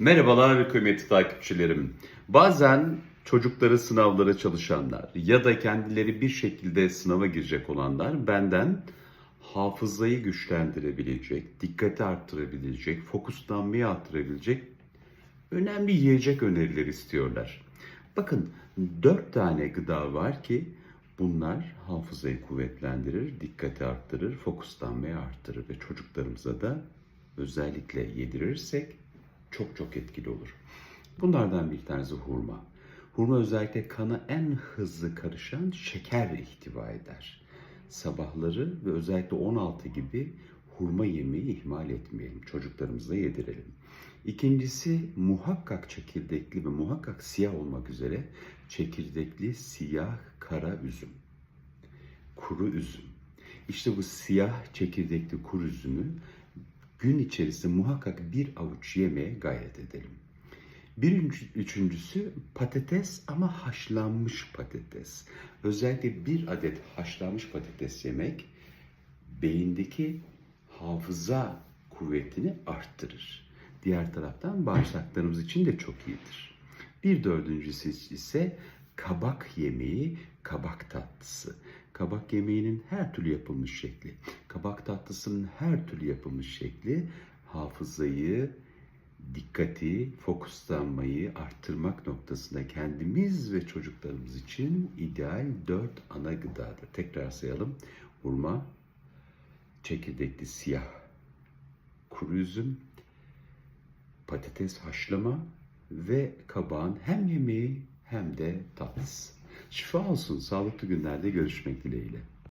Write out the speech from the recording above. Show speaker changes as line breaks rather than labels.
Merhabalar kıymetli takipçilerim. Bazen çocukları sınavlara çalışanlar ya da kendileri bir şekilde sınava girecek olanlar benden hafızayı güçlendirebilecek, dikkati arttırabilecek, fokuslanmayı arttırabilecek önemli yiyecek önerileri istiyorlar. Bakın dört tane gıda var ki bunlar hafızayı kuvvetlendirir, dikkati arttırır, fokuslanmayı arttırır ve çocuklarımıza da özellikle yedirirsek çok çok etkili olur. Bunlardan bir tanesi hurma. Hurma özellikle kana en hızlı karışan şeker ihtiva eder. Sabahları ve özellikle 16 gibi hurma yemeği ihmal etmeyelim. Çocuklarımıza yedirelim. İkincisi muhakkak çekirdekli ve muhakkak siyah olmak üzere çekirdekli siyah kara üzüm. Kuru üzüm. İşte bu siyah çekirdekli kuru üzümü gün içerisinde muhakkak bir avuç yemeye gayret edelim. Bir üç- üçüncüsü patates ama haşlanmış patates. Özellikle bir adet haşlanmış patates yemek beyindeki hafıza kuvvetini arttırır. Diğer taraftan bağırsaklarımız için de çok iyidir. Bir dördüncüsü ise kabak yemeği, kabak tatlısı. Kabak yemeğinin her türlü yapılmış şekli, kabak tatlısının her türlü yapılmış şekli hafızayı, dikkati, fokuslanmayı arttırmak noktasında kendimiz ve çocuklarımız için ideal dört ana gıdadır. Tekrar sayalım. Hurma, çekirdekli siyah kuru üzüm, patates haşlama ve kabağın hem yemeği hem de tatlısı. Şifa olsun. Sağlıklı günlerde görüşmek dileğiyle.